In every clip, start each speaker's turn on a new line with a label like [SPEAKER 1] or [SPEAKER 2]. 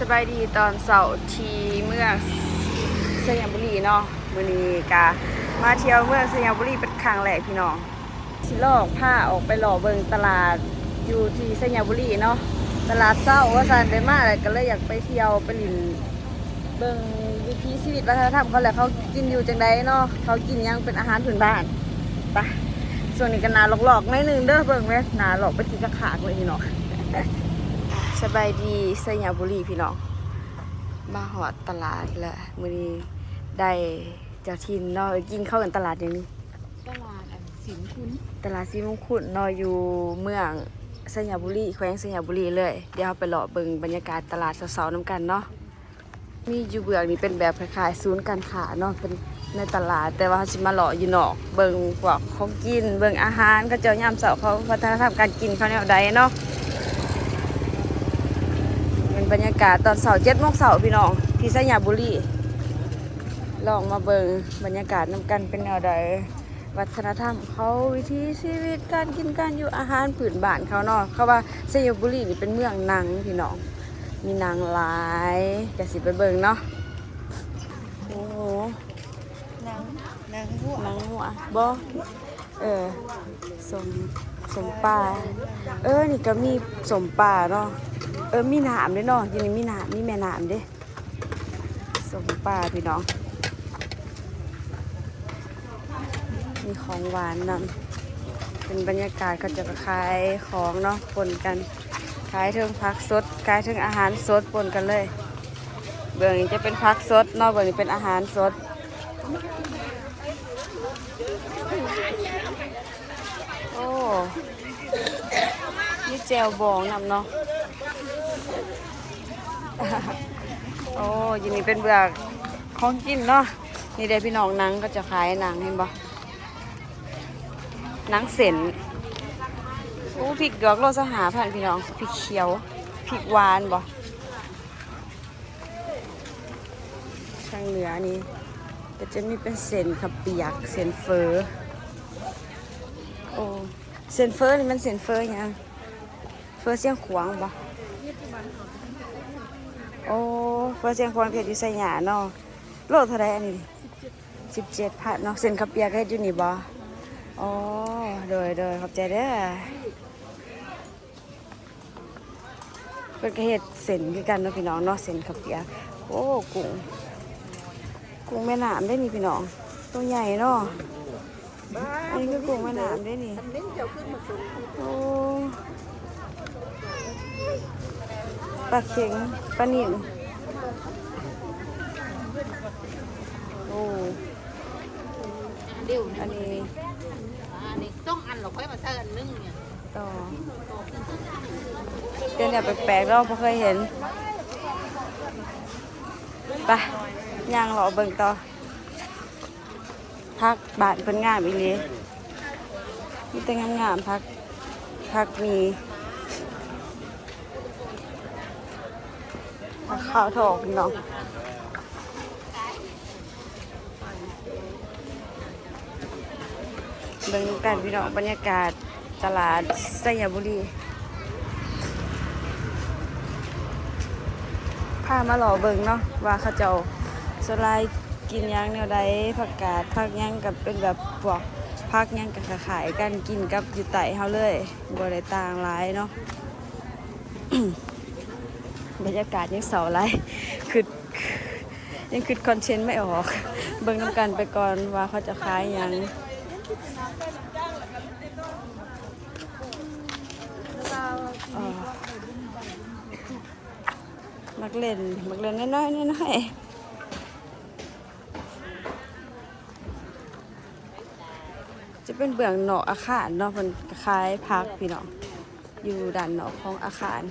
[SPEAKER 1] สบายดีตอนเสาร์ที่เมืองสยามบุรีเนาะมือนี้กะมาเที่ยวเมืองสยามบุรีเป็นครั้งแรกพี่น้องสิลอกผ้าออกไปหล่อเบิงตลาดอยู่ที่สยามบุรีเนาะตลาดเศร้าว่าซันได้มาเลยก็เลยอยากไปเที่ยวไปลินเบิงวิถีชีวิตวัฒนธรรมเขาแหละเขากินอยู่จังใดเนาะเขากินยังเป็นอาหารพื้นบ้านไปส่วนนี้ก็นาหลอกๆนิดนึงเด้อเบิ่งแม่นาหลอกไปกินกระขากเลยพี่น้อง สบายดีสยามบุรีพี่น้อง มาหอดตลาดแล้วมื้อนี้ได้เจ้าทินเนาะกินเข้าวกันตลาดอย่างนี้
[SPEAKER 2] ตลาดอันสินคุณ
[SPEAKER 1] ตลาดซีมงคุดเนาะอยู่เมืองสยามบุรีแขวงสยามบุรีเลย เดี๋ยวเราไปเลาะเบิ่งบรรยากาศตลาดเสาๆน้ำกันเนาะ มีอยู่เบื้องนี้เป็นแบบคล้ายๆศูนย์การค้าเนาะเป็นในตลาดแต่ว่าเราสิมาเลาะอยู่นอก เบิ่งพวกของกิน เบิ่งอาหารก็เจ้ายามเสาร์เขาวัฒนธรรมการกินเขาแนวใดเนาะเป็น บรรยากาศตอนเสาร์เจ็ดโมงเสาร์พี่น้องที่สยามบุรีลองมาเบิงบรรยากาศนำกันเป็นแนวใดวัฒนธรรมเขาวิถีชีวิตการกินการอยู่อาหารผืนบ้านเขาเนาะเขาว่าสยามบุรีนี่เป็นเมืองนังพี่น้อง มีนังหลายจะสิไปเบิงเนาะโอ้โห
[SPEAKER 2] นางนางหัว
[SPEAKER 1] นังหัวบอ เออสมสมป่าเออนี่ก็มีสมป่าเนาะเออมีหนามด้วยเนาะยู่นี่มีหนามมีแม่หนามด้วยสมป่าพี่น้อง มีของหวานนำเป็นบรรยากาศก็จะขายของเนาะปนกันขายเทิงพักสดขายเทิงอาหารสดปนกันเลย เบื้องนี้จะเป็นพักสดเนาะเบื้องนี้เป็นอาหารสด โอ้ นี่แจวบองนำเนาะ โอ้ยินนี่เป็นเบือกของกินเนาะ นี่ได้พี่น้องนังก็จะขายนังเห็นบ่นังเส้นโอ้พริกดอกโลสหาพันพี่น้องพริกเขียวพริกหวานบ่ช่างเหนือนี่ก็จะมีเป็นเส้นขับเปียกเส้นเฟอโอ้ เส้นเฟอร์นี่มันเส้นเฟอหยังเฟอร์เสียงขวางบ่โอ้เพื่อเสียงควางเพชรอยู่ใส่หยาเนาะโลเท่าไรอันนี้สิบเจ็ดพันเนาะเส้นขับเปียกเฮ็ดอยู่นี่บ่อ๋อโดยโดยขอบใจเด้อเพิ่นก็เฮ็ดเส้นคือกันเนาะพี่น้องเนาะเส้นขับเปียกโอ้กุ้งกุ้งแม่น้ำได้นี่พี่น้องตัวใหญ่เนาะ อันนี้คือกุ้งม่น้ำได้นี่
[SPEAKER 2] เล่นเจ้าขึ้นมาสูง
[SPEAKER 1] โอ้ปลาเข็งปลาหนิมโอ้
[SPEAKER 2] เดี๋ยว
[SPEAKER 1] อันนี้
[SPEAKER 2] อันนี้ต้องอันเราค่อยมาเสิร์ฟนึ่งเนี่ย
[SPEAKER 1] ต่อเป็นแบบแปลกๆเราไม่เคยเห็นไปย่างเราเบิ่งต่อ พักบานเป็นงามอีนี้มีแต่งามๆพักพักมีพักข้าวทองพี่น้องเบิ่งกันพี่น้องบรรยากาศตลาดสยามบุรีพามาหล่อเบิ่งเนาะว่าเขาเจ้าสไลด์ กินหยังแนวใดผักกาดผักหยังกับเป็นแบบพวกผักหยังกับขายกันกินกับอยู่ไต่เฮาเลยบ่ได้ต่างหลายเนาะบรรยากาศยังเสาไรคือยังคือคอนเทนต์ไม่ออก เบิ่งน้ำกันไปก่อนว่าเขาจะขายยังมักเล่น มักเล่นน้อยๆน้อยๆ เป็นเบื้องนอกอาคารเนาะมันคล้ายพักพี่น้องอยู่ด้านนอกของอาคาร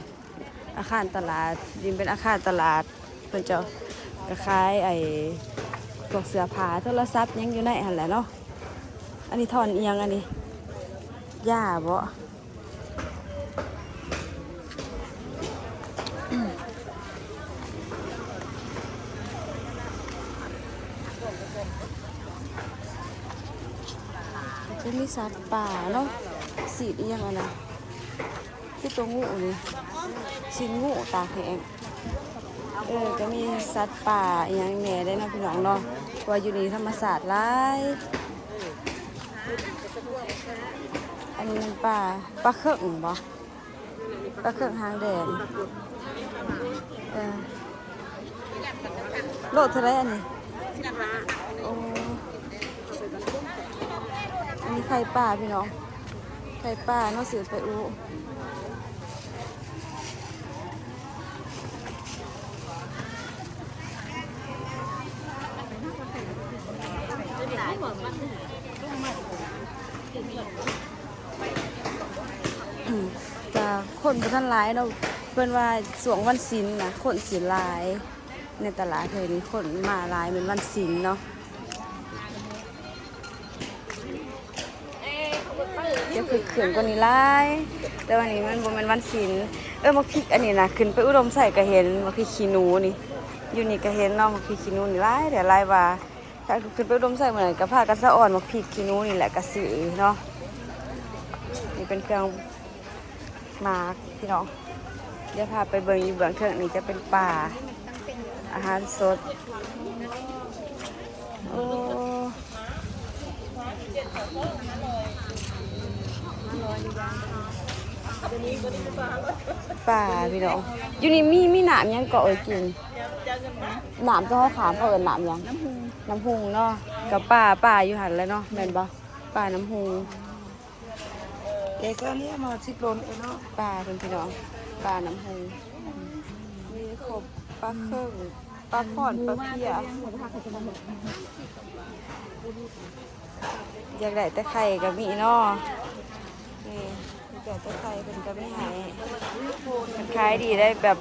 [SPEAKER 1] อาคารตลาดยินเป็นอาคารตลาดเพิ่นจะคล้ายไอ้พวกเสื้อผ้าโทรศัพท์ยังอยู่ในหันแหละเนาะอันนี้ทอนเอียงอันนี้หญ้าบ่ มีสัตว์ป่าเนาะสีอีหยังอะนะที่ตัวงูนี่ชิ้นงูตาแข็งเออก็มีสัตว์ป่าอย่างแหน่ได้นะพี่น้องเนาะว่าอยู่นี่ธรรมศาสตร์หลายอันนี้มันป่าปลาเครื่องบ่ปลาเครื่องหางแดงเออโลดเท่าไรอันนี้โอ้อันนี้ ไข่ป่าพี่น้อง ไข่ป่าเนาะสือไปอู้จะคนบ่ทันหลายเนาเพิ่นว่าสวงวันศิลนะคนสิหลาย ในตลาดเพิ่นคนมาลายเหมือนวันศิลเนาะ คือขึ้นกว่านี้หลาย แต่วันนี้มันบ่แม่นวันศิลเออมักพริกอันนี้นะขึ้นไปอุดมใส่ก็เห็นมักพริกขี้หนูนี่อยู่นี่ก็เห็นเนาะมักพริกขี้หนูนี่หลายแต่หลายว่าถ้าขึ้นไปอุดมใส่เหมือนั้นก็พากันสะอ่อนมักพริกขี้หนูนี่แหละก็ซื้อเนาะนี่เป็นเครื่องมาพี่น้องเดี๋ยวพาไปเบิ่งอยู่เบื้องเทิงนี่จะเป็นป่าอาหารสดโอ้ ป่าพี่น้องอยู่นี่มีมีหนามยังเกาะเอ้ยกินหนามก็เขาขามเขาเอินหนามยังน้ำพุงน้ำพุงเนาะกับป่าป่าอยู่หันแล้วเนาะแม่นบ่ป่าน้ำพุง
[SPEAKER 3] เด็กก็เรียกมาชิดลนเองเนาะ
[SPEAKER 1] ปลาเป็นพี่น้องปลาน้ำหูมีขบปลาเครื่องปลาผ่อนปลาเพียอยากได้แต่ไข่กับมีเนาะ เกได้แต่ไข่เป็นก็ไม่หายมันขายดีได้แบบ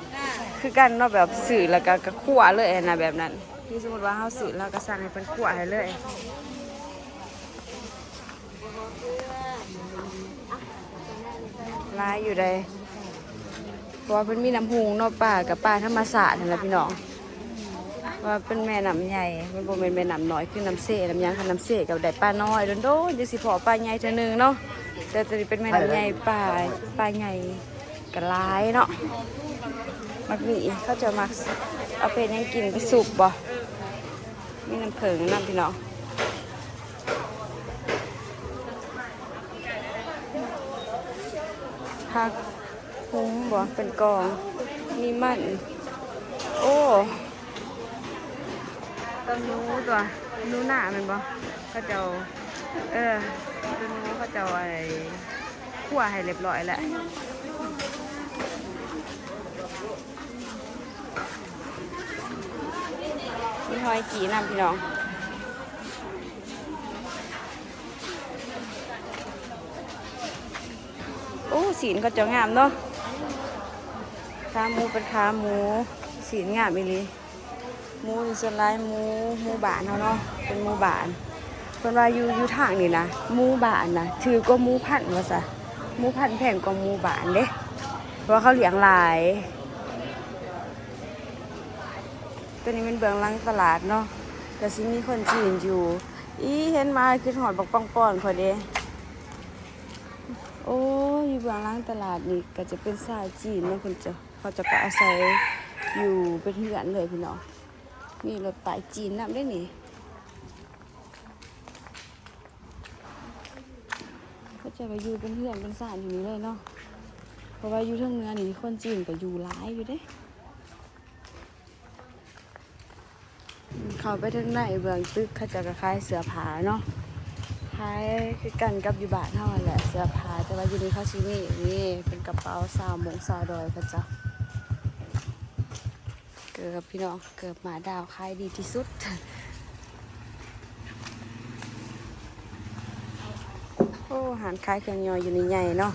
[SPEAKER 1] คือกันเนาะแบบสื่อแล้วก็กระขั่วเลยนะแบบนั้นที่สมมติว่าเขาสื่อแล้วก็สั่งให้เป็นขั่วให้เลยร้ายอยู่เลยเพราะว่าเพิ่นมีน้ำพุงเนอกป่ากับป่าธรรมศาสตร์นั่นแหละพี่น้อง ว่าเป็นแม่น้ำใหญ่มันบ่เป็นแม่น้ำน้อยคือน้ำเสน้ำยางคือน้ำเสกับได้ปลาน้อยโดนโดนจังสิพอปลาใหญ่เท่านึงเนาะแต่ตัวนี้เป็นแม่น้ำใหญ่ป่าปลาใหญ่ก็ร้ายเนาะมักมีเขาจะมักเอาไปยังกินไปสุกบ่มีน้ำเผิงน้ำพี่น้องผักคุ้มบ่เป็นกองมีมันโอ้ ต้นนู้ตัวนู้หน้ามันบ่เขาจ้าเออต้นนู้เขาจ้าไอ้ขั่วให้เรียบร้อยแล้วมีหอยกีน้ำพี่น้องโอ้สีนเขาจะงามเนาะขาหมูเป็นขาหมูสีนงามอีลี หมูส่วนหลายหมูหมูบานเขาเนาะเป็นหมูบานเพิ่นว่าอยู่อยู่ทางนี่นะหมูบานนะถือก็หมูพันว่าซะหมูพันต์แพงกว่าหมูบานเด้เพราะว่าเขาเลี้ยงหลายตัวนี้เป็นเบื้องหลังตลาดเนาะก็สิมีคนจีนอยู่ อีเห็นมาคือหอดบักปังปอนพอเด้โอ้ยอยู่เบื้องหล่างตลาดนี่ก็จะเป็นสายจีนเนาะคุณจ้าเขาจะก็อาศัยอยู่เป็นเหือนเลยพี่น้อง มีรถป้ายจีนนำได้นี่เขาจะก็อยู่เป็นเหือนเป็นสานอยู่นี่เลยเนาะเพราะว่าอยู่เทางเนือนี่คนจีนก็อยู่หลายอยู่เด้เข้าไปทางในเบื้องตึกเขาจะก็ขายเสือผาเนาะคล้ายคือกันกับอยู่บ้านเท่านั้นแหละเสือผาแต่ว่าอยู่ในคาชินี่นี่เป็นกระเป๋าสาวมงสาวดอยพระเจ้า กือบพี่น้องเกือบหมาดาวขายดีที่สุดโอ้อาหารขายเครื่องยออยู่ในใหญ่เนาะ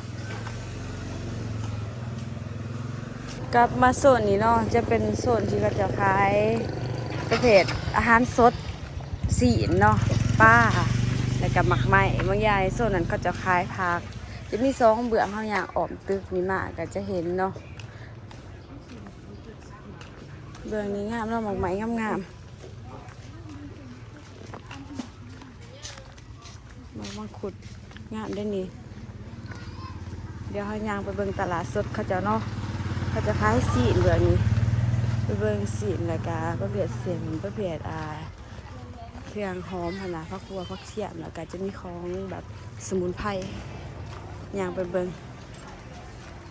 [SPEAKER 1] กลับมาโซนนี้เนาะจะเป็นโซนที่ก็จะขายประเภทอาหารสดสีนเนาะป้าแล้วก็หมักไม้บางยางโซนนั้นเขาจะขายผักจะมีสองเบื้องเขาอย่างออมตึกนี่มาก็จะเห็นเนาะ เบื้องนี้งามเนาหมักไหมงามงามๆหมักมังคุดงามได้นี่ เดี๋ยวเขาย่างไปเบิ่งตลาดสดเขาจะเนาะเขาจะขายสีเบื้องนี้เบิ่งสีนแล้วก็ประเภทเส้นประเภทอ่าเครื่องหอมหั่นน่ะผักบัวผักเสียมแล้วก็จะมีของแบบสมุนไพรยางไปเบิ่ง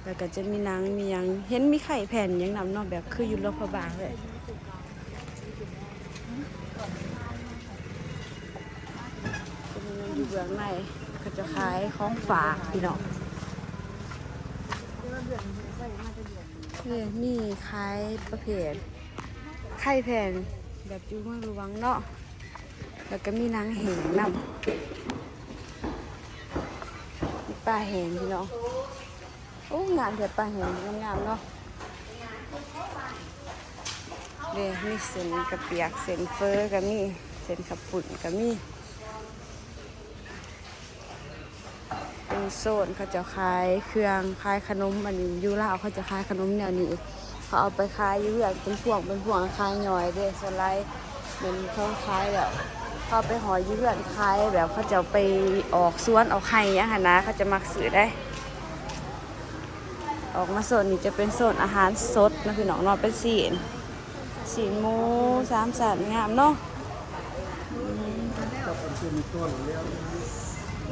[SPEAKER 1] แล้วก็จะมีนังมียังเห็นมีไข่แผ่นยังนำเนาะแบบคืออยู่โรงพยาบาลเลยเงินอยู่เบื้องในเขาจะขายของฝากพี่น้องนี่มีขายประเภทไข่แผ่นแบบอยูเมืองหลวงเนาะแล้วก็มีนางแหงนำปลาแหงพี่น้อง โอ้งานเถื่อปลาแหงงามๆเนาะเด้มีเส้นกระเปียกเส้นเฟอร์ก็มีเส้นขับปุ่นก็มีเป็นโซนเขาจะขายเครื่องขายขนมอันนี้ยูลาเขาจะขายขนมแนวนี้เขาเอาไปขายยูเรือนเป็นพวงเป็นพวงขายหน่อยเด้ส่วนไรเหมือนเขาขายแบบเขาเอาไปหอยยูเรือนขายแบบเขาจะไปออกสวนออกไข่ยังหันนะเขาจะมักซื้อได้ ออกมาโซนนี้จะเป็นโซนอาหารสดนะพี่น้องเนาะเป็นสีนสีนหมูสามสันงามเนาะ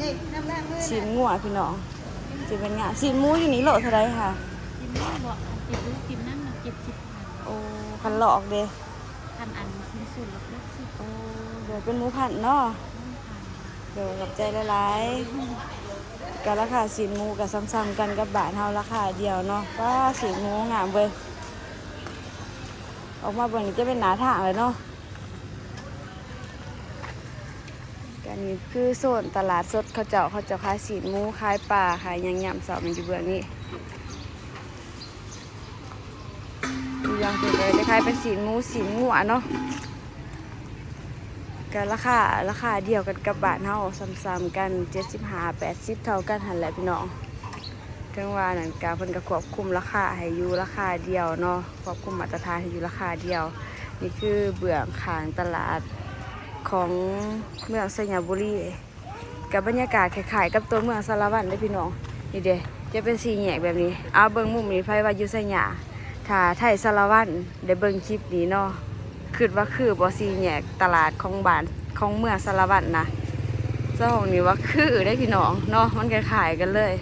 [SPEAKER 2] นี่น้ำแรงเลย
[SPEAKER 1] สีนงัวพี่น้องจะเป็นงามสีนหมูอยู่นี่โลเท่าไรค่ะ
[SPEAKER 4] กินไม่บอกกินรู้กินนั่นมาเก็บสิบ
[SPEAKER 1] โอ้คันหลอกเด้
[SPEAKER 4] พันอันสิ้นสุดแล้วก็สิบ
[SPEAKER 1] โอ้เดี๋ยวเป็นหมูผัดเนาะเดี๋ยวกับใจหลายๆ กับราคาสีมูกับซ้ำๆกันกับบาทเฮาราคาเดียวเนาะก็สีมูงามเว้ยออกมาบนนี้จะเป็นหนาทางเลยเนาะกันนี้คือโซนตลาดสดเขาเจ้าเขาเจ้าขายสีมูขายปลาขายยังยำสอบมันอยู่เบื้องนี้อยู่อยังคือเลยจะขายเป็นสีมูสีนงัวเนาะ ก็ราคาราคาเดียวกันกับบานเฮาซ้ำๆกัน75 80 เท่ากันหันแหละพี่น้องถึงว่านั่นกาเพิ่นก็ควบคุมราคาให้อยู่ราคาเดียวเนาะควบคุมมาตรฐานให้อยู่ราคาเดียว นี่คือเบื้องข้างตลาดของเมืองสยามบุรีกับบรรยากาศคล้ายๆกับตัวเมืองสารวัตรเด้พี่น้องนี่เด้จะเป็นสีแยกแบบนี้ เอาเบิ่งมุมนี้ไผว่าอยู่สยามถ้าไทยสารวัตรได้เบิ่งคลิปนี้เนาะ คิดว่าคือบอซีแยกตลาดของบ้านของเมืองสารวัตรนะเจ้าของนี่ว่าคือได้พี่น้องเนาะมันคล้ายกันเลย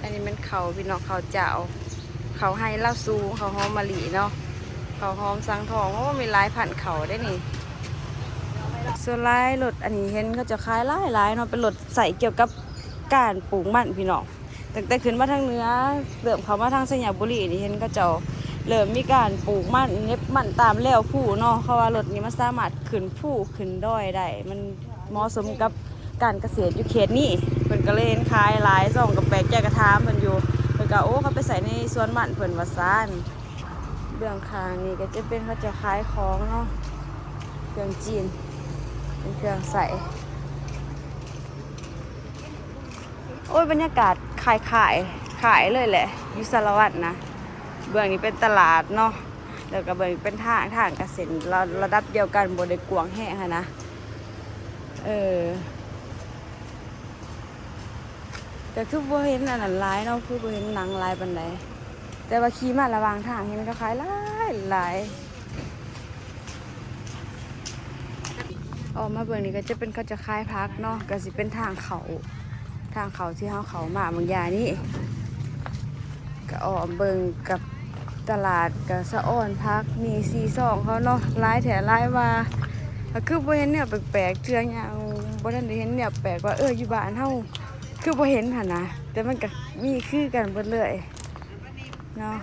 [SPEAKER 1] อันนี้มันเขาพี่น้องเขาเจ้าเขาให้เล่าซูเขาหอมมะลิเนาะเขาหอมสังทองเพราะว่ามีลายพันเขาได้นี่ส่วนลายรถอันนี้เห็นเขาจะขายลายลายเนาะเป็นรถใส่เกี่ยวกับการปลูกมันพี่น้องตั้งแต่ขึ้นมาทางเนื้อเริ่มเขามาทางสยามบุรีนี่เห็นเขาเจ้า เริ่มมีการปลูกมันเน็บมันตามแล้วผู้เนาะเขาว่ารถนี้มันสามารถขึ้นผู้ขึ้นดอยได้มันเหมาะสมกับการเกษตรอยู่เขตนี้เพิ่นก็เลยเห็นขายหลายซ่องกับแปลกแจกกระทามเพิ่นอยู่เพิ่นก็โอ้เขาไปใส่ในสวนมันเพิ่นว่าซ่านเบื้องข้างนี่ก็จะเป็นเขาจะขายของเนาะเครื่องจีนเป็นเครื่องใส่โอ้ยบรรยากาศขายขายขายเลยแหละอยู่สารวัตรนะ เบื้องนี้เป็นตลาดเนาะแล้วก็เบื้องนี้เป็นทางทางเกษตรระระดับเดียวกันบนได้กวางแห้งค่ะนะเออแต่คือบ่เห็นอันนั้นหลายเนาะคือบ่เห็นหนังลายปานใดแต่ว่าขี่มาระวางทางเห็นก็ขายลายลายออกมาเบื้องนี้ก็จะเป็นเขาจะคลายพักเนาะก็สิเป็นทางเขาทางเขาที่เฮาเขามาบางยานี่ก็ออกเบิงกับ ตลาดกับสะอ้อนพักมีซีซองเขาเนาะร้ายแถร้ายว่าคือบ่เห็นเนี่ยแปลกๆเชื่ออย่างบ่ทันได้เห็นเนี่ยแปลกว่าเอออยู่บ้านเฮาคือบ่เห็นหั่นนะแต่มันก็มีคือกันเบิดเลยเนาะ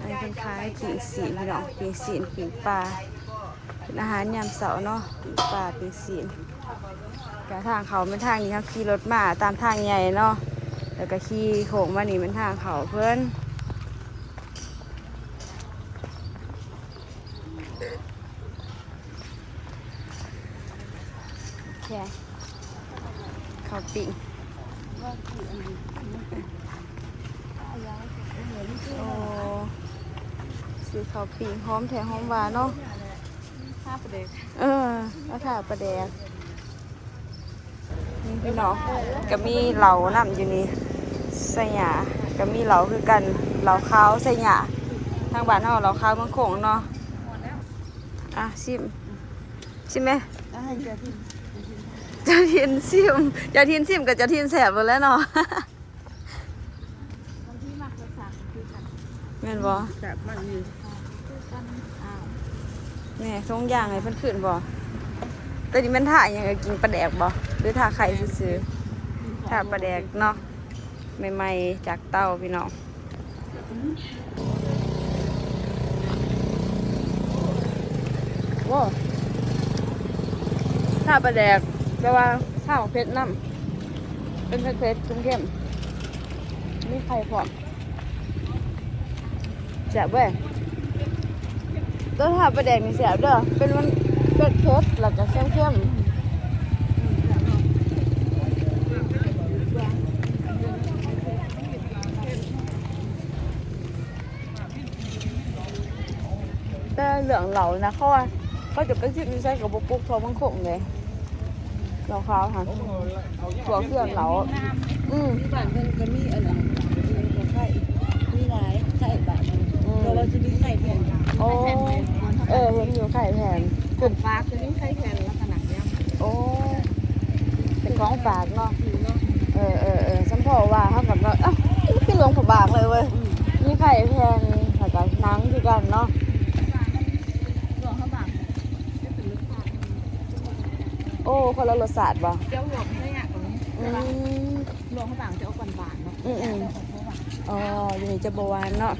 [SPEAKER 1] อันนี้เป็นขายปีกสีพี่น้องปีสีนปีปลาเป็นอาหารยามเสาร์เนาะปีกปลาปีกสีนกทางเขาเป็นทางนี้เขาขี่รถมาตามทางใหญ่เนาะ แล้วก็ขี่โค้งมานี่เป็นทางเขาเพื่อนแค่เขาปิ่งโอ้สีเขาปิ่งหอมแถหอมหวานเนาะ
[SPEAKER 4] ห้าประเด็ก
[SPEAKER 1] เออแล้วค่ะประแดกนี่พี่น้องก็มีเหล่าน้ำอยู่นี่ ใส่หยาก็มีเหลาคือกันเหลาขาวใส่หยาทางบ้านเฮาเหลาขาวเมืองโขงเนาะอะชิมชิมไหม
[SPEAKER 3] ได้เจ้าที่
[SPEAKER 1] เจ้าทินซิมเจ้าทินซิมกับเจ้าทินแสบหมดแล้วเนาะ
[SPEAKER 4] บางที่มักจะสั่งคือกัน
[SPEAKER 1] แม่นบ่
[SPEAKER 3] จับมันอยู่
[SPEAKER 4] คือกันอ้าว
[SPEAKER 1] แนี่ทรงอย่างให้เพิ่นขึ้นบ่แต่นี่มันถ่าหยังเอ้ยกินปลาแดกบ่หรือถ่าไข่ซื่อๆถ่าปลาแดกเนาะ ใหม่ๆจากเต้าพี่น้องว้าถ่าปลาแดกแปลว่าถ่าของเพชรน้ำเป็นเพชรๆเข้มๆมีไข่พร้อมแซ่บเว้ยต้นหาปลาแดงนี่แสบเด้อเป็นมันเผ็ดเผ็ดๆแล้วก็เข้มเข้ม แต่เหลืองเหลานะเขาว่าเขาจะไปชิมใส่กับบุกทอมังคงเลยเหลาขาวค่ะตัวเครื่องเหลาอืม
[SPEAKER 3] ที่บ้านเพิ่นก็มีอันนั้นมีไข่มีหลายไข่บาทนึง
[SPEAKER 1] อืม
[SPEAKER 3] เพราะว่าจะมีไข่แผ่น
[SPEAKER 1] โอ้เออเห็นอยู่ไข่แผ่น
[SPEAKER 3] กลุ่มฟ้าจะมีไข่แผ่นลักษณะเนี้ย
[SPEAKER 1] โอ้เป็นของฝากเนาะเออเออเออสัมพอว่าเขากับว่าอ้าวนี่คือหลวงพระบางเลยเว้ยมีไข่แพงแล้วก็หนังคือกันเนาะ
[SPEAKER 4] หลวงเขาบาง
[SPEAKER 1] โอ้ คนละรสชาติบ่
[SPEAKER 3] เจ้าหลวงได้อะตรงนี้
[SPEAKER 1] อืม
[SPEAKER 3] หลวงเขาบางจะเอาหวานๆเนาะ
[SPEAKER 1] อืมอืมอ๋ออยู่นี่จะบหวานเนาะ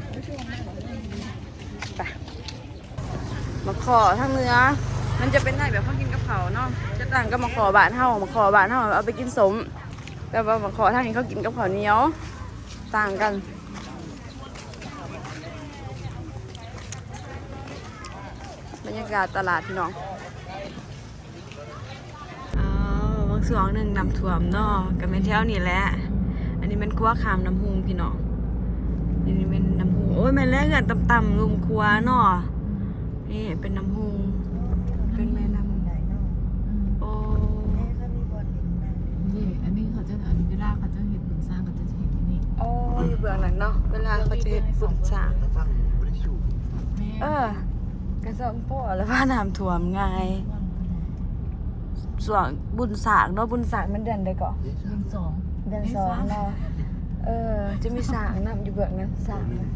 [SPEAKER 1] ไปมาขอทางเนื้อ มันจะเป็นได้แบบเขากินกับเขาวเนาะจะต่างก็มาขอบานเฮามาขอบานเฮาเอาไปกินสม แต่ว่ามาขอทางนี้เขากินกับข้าวเหนียวต่างกันบรรยากาศตลาดพี่น้องอ้าวบางส่วนหนึ่งนำถ่วมเนาะกับแม่นแถวนี่แหละ อันนี้เป็นครัวขามน้ำหุงพี่น้องอันนี้เป็นน้ำหุงโอ้ยแม่นแล้วเงินต่ำๆลุมครัวเนาะนี่เป็นน้ำหุงเป็นแม่น้ำ
[SPEAKER 3] ไหนเนาะ
[SPEAKER 1] โอ้
[SPEAKER 3] แม่เขามีบอลเห็นนะ
[SPEAKER 2] นี่อันนี้เขาจะอันเวลาเขาจะเห็นบุญสร้างเขาจะเห็นที่นี่
[SPEAKER 1] โอ้อยู่เบื้องหลังเนาะเวลาเขาจะเฮ็ดฝุ่นสร้าง
[SPEAKER 2] แม่
[SPEAKER 1] เออกระสองพ่อแล้วว่าน้ำท่วมไง ส่วนบุญสร้างเนาะบุญสร้างมันเดือนใดก่อน
[SPEAKER 2] เดือนสอง
[SPEAKER 1] เดือนสองเนาะเออ จะมีสร้างน้ำอยู่เบื้องนั้นสร้างนะ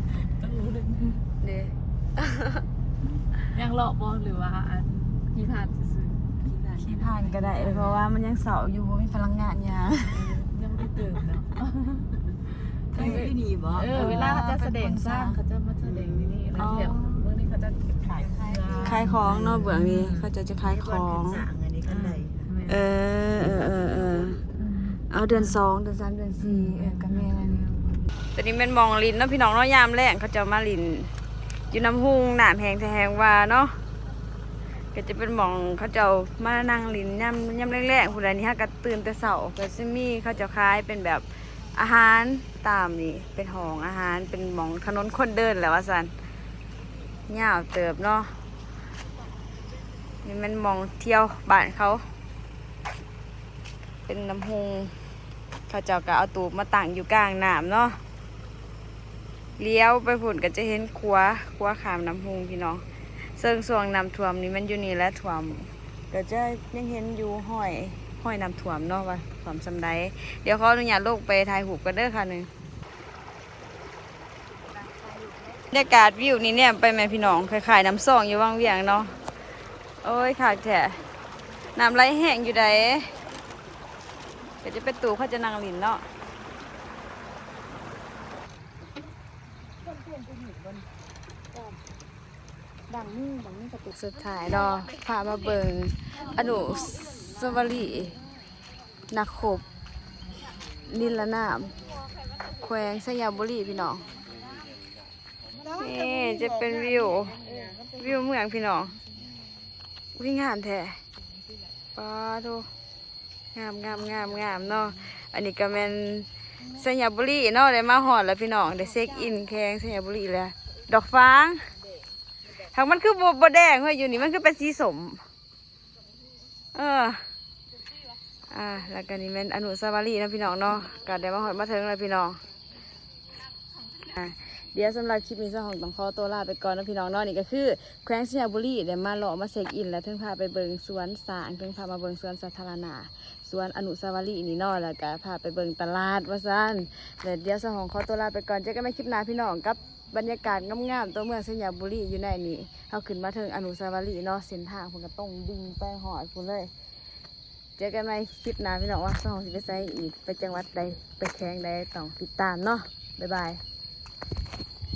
[SPEAKER 2] ต้องรู้เลย
[SPEAKER 1] เด้
[SPEAKER 2] ยังเลาะบอหรือว่าอันที่ผ่านซื้อ
[SPEAKER 1] ขี้ผ่านก็ได้เพราะว่ามันยังเสาอยู่บ่มีพลังงานหยัง
[SPEAKER 2] ๆยังไม่ได้ตื่นเนาะ
[SPEAKER 3] ใครไม่หนีบ่
[SPEAKER 2] เออเวลาเขาจะแสดงสร้างเขาจะมาแสดงที่นี่แล้วแถวเมื่อนี้เขาจะขายขาย
[SPEAKER 1] ขายของเนาะเบื้องนี้เขาจะจะขายข
[SPEAKER 3] บอล
[SPEAKER 1] อ
[SPEAKER 3] ขึ้
[SPEAKER 1] ง เออเออเออเออเอาเดือนสองเดือนสามเดือนสี่เออกับแม่นี่ตอนนี้เป็นมองลินเนาะพี่น้องเนาะยามแรกเขาจะมาลินอยู่น้ำหุงหนามแหงแต่แหงว่าเนาะก็จะเป็นมองเขาเจะมานั่งลินย่ำย่ำแรกๆผู้ใดนี่ฮะก็ตื่นแต่เสาก็จะมีเขาจะคล้ายเป็นแบบอาหารตามนี่เป็นห้องอาหารเป็นมองถนนคนเดินแหล้วว่าสันยาเติบเนาะนี่มันมองเที่ยวบ้านเขา เป็นน้ำหุงเขาเจ้าก็เอาตูบมาตั้งอยู่กลางน้ำเนาะเลี้ยวไปผุ่นก็จะเห็นครัวครัวขามน้ำพุงพี่น้องเซิงสวงน้ำท่วมนี่มันอยู่นี่และท่วม ก็จะยังเห็นอยู่ห้อยห้อยน้ำท่วมเนาะว่าท่วมสำไดเดี๋ยวเขออนุญาตลงไปถ่ายหูกันเด้อค่ะหนึ่งบรรยากาศวิวนี่เนี่ยไปไหมพี่น้องคล้ายๆน้ำซองอยู่ว่างเวียงเนาะโอ้ยขาดแท้น้ำไหลแห้งอยู่ใด ก็จะเป็นตู่เขาจะนั่งลินเนาะดังนี่ดังนี่กระตุกสุดท้ายดอพามาเบิงอนุสวรีนักขบนิลนามแขวงสยามบุรีพี่น้องนี่จะเป็นวิว วิวเมืองพี่น้องวิ่งงามแท้ป้าดู งามงามงามงามเนาะอันนี้ก็เป็นสยาบุรีเนาะได้มาหอดแล้วพี่น้องได้เช็คอินแขวงสยาบุรีแล้วดอกฟางทางมันคือบบแดงเฮ้ยอยู่นี่มันคือเป็นสีสม เอออ่าแล้วก็นี่เป็นอนุสาวรีย์นะพี่น้องเนาะก็ได้มาหอดมาถึงแล้วพี่น้อง เดี๋ยวสำหรับคลิปนี้เจ้าของต้องขอตัวลาไปก่อนนะพี่น้องเนาะนี่ก็คือ แขวงสยามบุรีเดี๋ยวมาเลาะมาเช็คอิน แล้วถึงพาไปเบิงสวนสางถึงพามาเบิงสวนสาธารณะสวนอนุสาวรีย์นี่เนาะแล้วก็พาไปเบิงตลาดว่าซั่นแล้วเดี๋ยวเจ้าของขอตัวลาไปก่อนเจอกันใหม่คลิปหน้าพี่น้องกับบรรยากาศงามๆตัวเมืองสยามบุรีอยู่ในนี่เฮาขึ้นมาถึงอนุสาวรีย์เนาะเส้นทางเพิ่นก็ต้องดิ่งไปหอดพุ่นเลย เจอกันใหม่คลิปหน้าพี่น้องว่าสองสิไปไสอีกไปจังหวัดใดไปแข่งใดต้องติดตามเนาะบ๊ายบาย